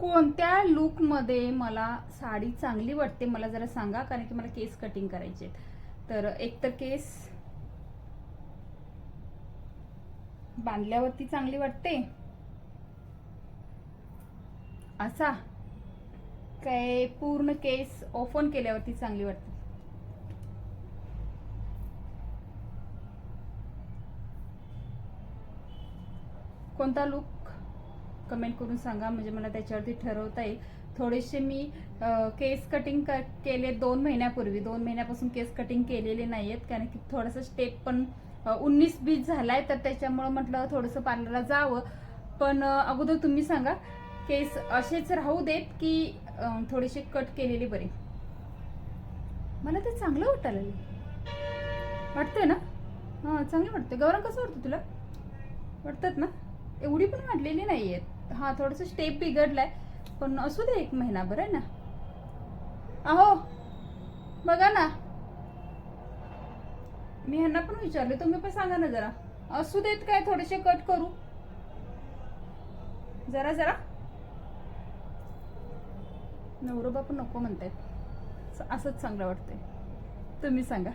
कोणत्या लुकमध्ये मला साडी चांगली वाटते मला जरा सांगा कारण की मला केस कटिंग करायचे आहेत. तर एक तर केस बांधल्यावरती चांगली वाटते. असा. काय पूर्ण केस ओपन केल्यावरती चांगली वाटते. कोणता लुक कमेंट करून सांगा म्हणजे मला त्याच्यावरती ठरवता येईल. थोडेसे मी केस कटिंग क केले दोन महिन्यापूर्वी. दोन महिन्यापासून केस कटिंग केलेले नाही आहेत कारण की थोडंसं स्टेप पण उन्नीस बीस झालाय तर त्याच्यामुळं म्हटलं थोडंसं पार्लरला जावं. पण अगोदर तुम्ही सांगा केस असेच राहू देत की थोडेसे कट केलेले बरे? मला ते चांगलं वाटायला वाटतंय ना? हां चांगलं वाटतं गौरव कसं वाटतं तुला? वाटतात ना? एवढी पण वाढलेली नाही आहेत हा थोडंसं स्टेप बिघडलाय. पण असू दे एक महिनाभर आहे ना? अहो बघा ना. मी ह्यांना पण विचारले तुम्ही पण सांगा ना जरा. असू देत काय थोडेसे कट करू? जरा जरा. नवरोबा पण नको म्हणतायत. असंच चांगलं वाटतंय. तुम्ही सांगा.